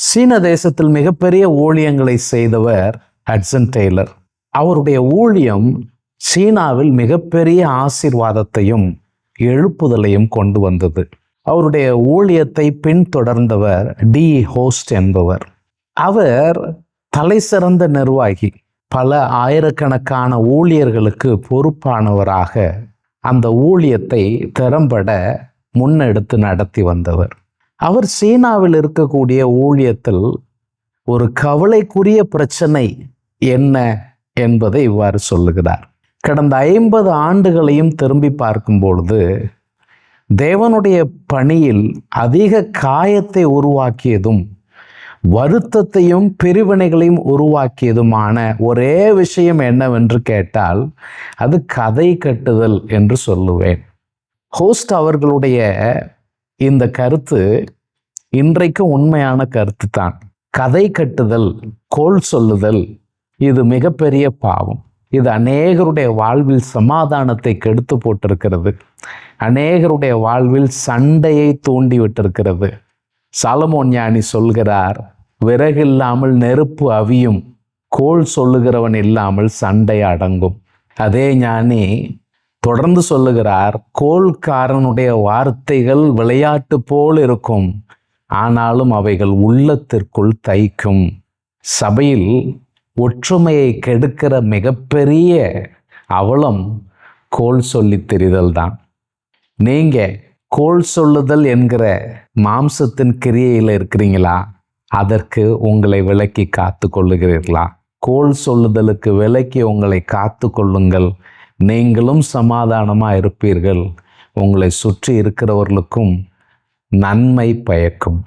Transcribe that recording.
சீன தேசத்தில் மிகப்பெரிய ஊழியங்களை செய்தவர் ஹட்சன் டெய்லர். அவருடைய ஊழியம் சீனாவில் மிகப்பெரிய ஆசீர்வாதத்தையும் எழுப்புதலையும் கொண்டு வந்தது. அவருடைய ஊழியத்தை பின்தொடர்ந்தவர் டி ஹோஸ்ட் என்பவர். அவர் தலை சிறந்த நிர்வாகி. பல ஆயிரக்கணக்கான ஊழியர்களுக்கு பொறுப்பானவராக அந்த ஊழியத்தை திறம்பட முன்னெடுத்து நடத்தி வந்தவர். அவர் சீனாவில் இருக்கக்கூடிய ஊழியத்தில் ஒரு கவலைக்குரிய பிரச்சனை என்ன என்பதை இவ்வாறு சொல்லுகிறார். கடந்த ஐம்பது ஆண்டுகளையும் திரும்பி பார்க்கும் பொழுது தேவனுடைய பணியில் அதிக காயத்தை உருவாக்கியதும் வருத்தத்தையும் பிரிவினைகளையும் உருவாக்கியதுமான ஒரே விஷயம் என்னவென்று கேட்டால் அது கதை கட்டுதல் என்று சொல்லுவேன். ஹோஸ்ட் அவர்களுடைய இந்த கருத்து இன்றைக்கு உண்மையான கருத்து தான் கதை கட்டுதல் கோல் சொல்லுதல் இது மிகப்பெரிய பாவம். இது அநேகருடைய வாழ்வில் சமாதானத்தை கெடுத்து போட்டிருக்கிறது. அநேகருடைய வாழ்வில் சண்டையை தூண்டி விட்டிருக்கிறது. சாலமோன் ஞானி சொல்கிறார் விறகில்லாமல் நெருப்பு அவியும் கோல் சொல்லுகிறவன் இல்லாமல் சண்டை அடங்கும். அதே ஞானி தொடர்ந்து சொல்லுகிறார் கோல்காரனுடைய வார்த்தைகள் விளையாட்டு போல் இருக்கும் ஆனாலும் அவைகள் உள்ளத்திற்குள் தைக்கும். சபையில் ஒற்றுமையை கெடுக்கிற மிகப்பெரிய அவலம் கோல் சொல்லி தெரிதல் தான். நீங்க கோல் சொல்லுதல் என்கிற மாம்சத்தின் கிரியையில் இருக்கிறீங்களா? அதற்கு உங்களை விலக்கி காத்து கொள்ளுகிறீர்களா? கோல் சொல்லுதலுக்கு விலக்கி உங்களை காத்து கொள்ளுங்கள். நீங்களும் சமாதானமாக இருப்பீர்கள். உங்களை சுற்றி இருக்கிறவர்களுக்கும் நன்மை பயக்கும்.